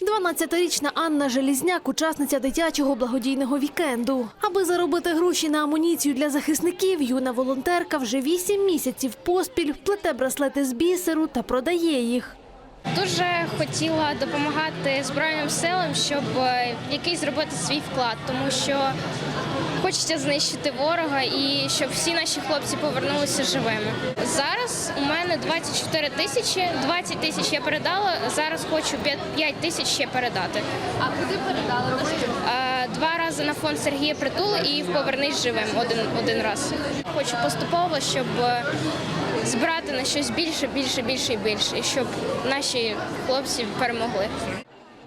12-річна Анна Желізняк – учасниця дитячого благодійного вікенду. Аби заробити гроші на амуніцію для захисників, юна волонтерка вже 8 місяців поспіль плете браслети з бісеру та продає їх. Дуже хотіла допомагати Збройним силам, щоб е, якийсь зробити свій вклад, тому що хочеться знищити ворога і щоб всі наші хлопці повернулися живими. Зараз у мене 24 тисячі, 20 тисяч я передала. Зараз хочу 5 тисяч ще передати. А куди передали? Е, Два рази на фонд Сергія Притули і в Повернись живим один, один раз. Хочу поступово, щоб е, збирати на щось більше, більше, більше і більше, і щоб наші хлопці перемогли.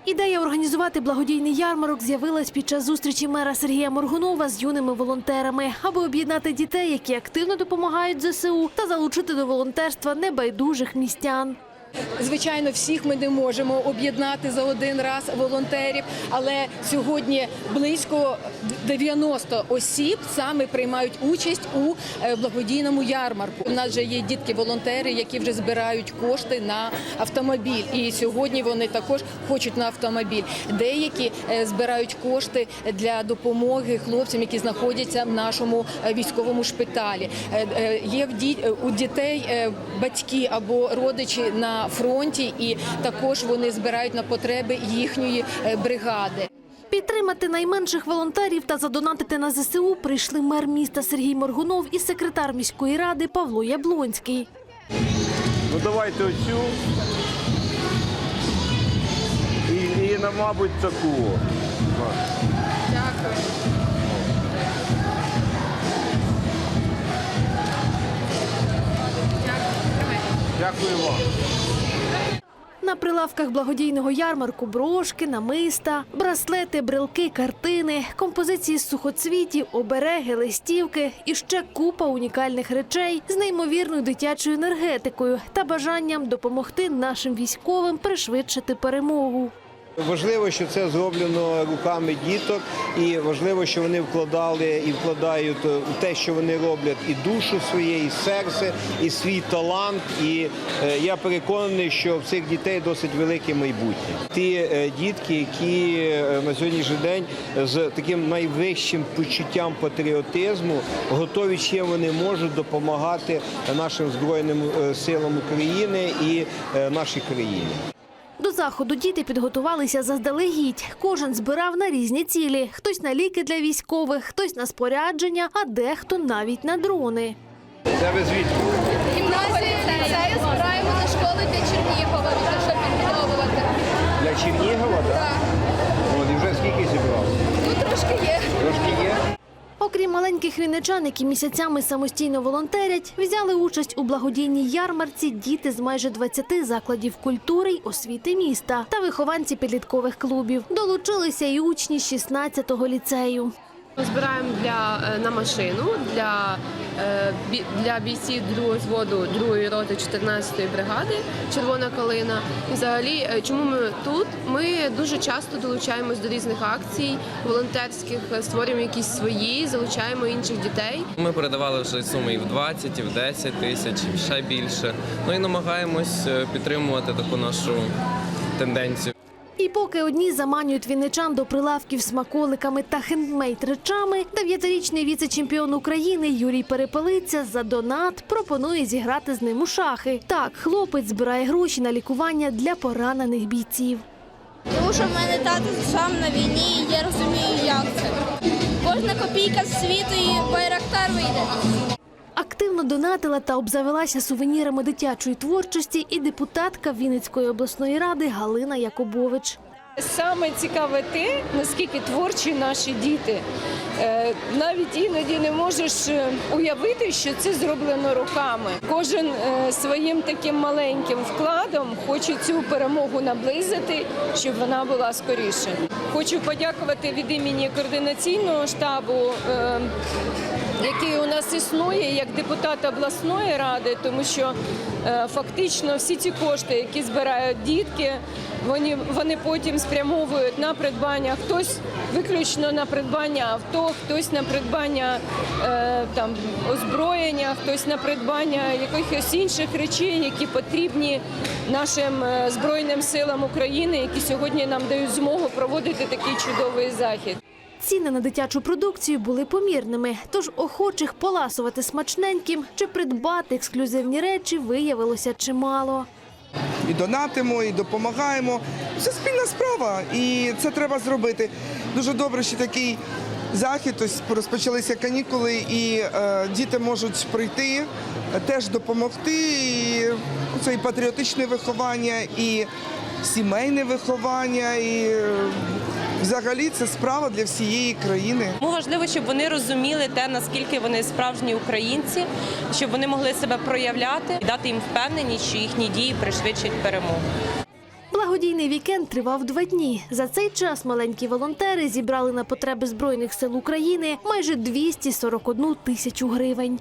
Ідея організувати благодійний ярмарок з'явилась під час зустрічі мера Сергія Моргунова з юними волонтерами, аби об'єднати дітей, які активно допомагають ЗСУ, та залучити до волонтерства небайдужих містян. Звичайно, всіх ми не можемо об'єднати за один раз волонтерів, але сьогодні близько 90 осіб саме приймають участь у е, благодійному ярмарку. У нас вже є дітки-волонтери, які вже збирають кошти на автомобіль. І сьогодні вони також хочуть на автомобіль. Деякі е, збирають кошти для допомоги хлопцям, які знаходяться в нашому е, військовому шпиталі. Є у дітей батьки або родичі на фронті, і також вони збирають на потреби їхньої е, бригади. Підтримати найменших волонтерів та задонатити на ЗСУ прийшли мер міста Сергій Моргунов і секретар міської ради Павло Яблонський. Ну давайте оцю. І, і на, мабуть, таку. Дякую. Дякую вам. На прилавках благодійного ярмарку брошки, намиста, браслети, брелки, картини, композиції з сухоцвітів, обереги, листівки і ще купа унікальних речей з неймовірною дитячою енергетикою та бажанням допомогти нашим військовим пришвидшити перемогу. Важливо, що це зроблено руками діток, і важливо, що вони вкладали і вкладають у те, що вони роблять, і душу своє, і серце, і свій талант. І е, я переконаний, що в цих дітей досить велике майбутнє. Ті е, дітки, які е, на сьогоднішній день з таким найвищим почуттям патріотизму готові чим вони можуть допомагати нашим збройним е, силам України і е, нашій країні. До заходу діти підготувалися заздалегідь. Кожен збирав на різні цілі: хтось на ліки для військових, хтось на спорядження, а дехто навіть на дрони. Це ви звідки? Гімназії ліцею Окрім маленьких вінничан, які місяцями самостійно волонтерять, взяли участь у благодійній ярмарці діти з майже 20 закладів культури й освіти міста та вихованці підліткових клубів. Долучилися і учні 16-го ліцею. Збираємо для е, на машину для, для бійців другого зводу другої роти 14-ї бригади Червона калина. Взагалі, е, чому ми тут? Ми дуже часто долучаємось до різних акцій волонтерських, е, створюємо якісь свої, залучаємо інших дітей. Ми передавали вже суми і в 20, і в 10 тисяч, ще більше. Ну і намагаємось е, підтримувати таку нашу тенденцію. І поки одні заманюють вінничан до прилавків смаколиками та хендмейд речами, дев'ятирічний віце-чемпіон України Юрій Перепелиця за донат пропонує зіграти з ним у шахи. Так, хлопець збирає гроші на лікування для поранених бійців. Тому що в мене тато сам на війні, і я розумію, як це. Кожна копійка з світу і байрактар вийде. Активно донатила та обзавелася сувенірами дитячої творчості і депутатка Вінницької обласної ради Галина Якубович. Саме цікаве те, наскільки творчі наші діти. Е, Навіть іноді не можеш е, уявити, що це зроблено руками. Кожен е, своїм таким маленьким вкладом хоче цю перемогу наблизити, щоб вона була скоріше. Хочу подякувати від імені координаційного штабу. Нас існує як депутат обласної ради, тому що е, фактично всі ці кошти, які збирають дітки, Вони, вони потім спрямовують на придбання хтось виключно на придбання авто, хтось на придбання е, там озброєння, хтось на придбання якихось інших речей, які потрібні нашим е, збройним силам України, які сьогодні нам дають змогу проводити такий чудовий захід. Ціни на дитячу продукцію були помірними, тож охочих поласувати смачненьким чи придбати ексклюзивні речі виявилося чимало. і донатимо, і допомагаємо. Це спільна справа, і це треба зробити. Дуже добре, що такий захід. Ось розпочалися канікули, і е, діти можуть прийти, теж допомогти. І це і патріотичне виховання, і сімейне виховання, і е, взагалі це справа для всієї країни. Тому важливо, щоб вони розуміли те, наскільки вони справжні українці, щоб вони могли себе проявляти і дати їм впевненість, що їхні дії пришвидшать перемогу. Благодійний вікенд тривав два дні. За цей час маленькі волонтери зібрали на потреби Збройних сил України майже 241 тисячу гривень.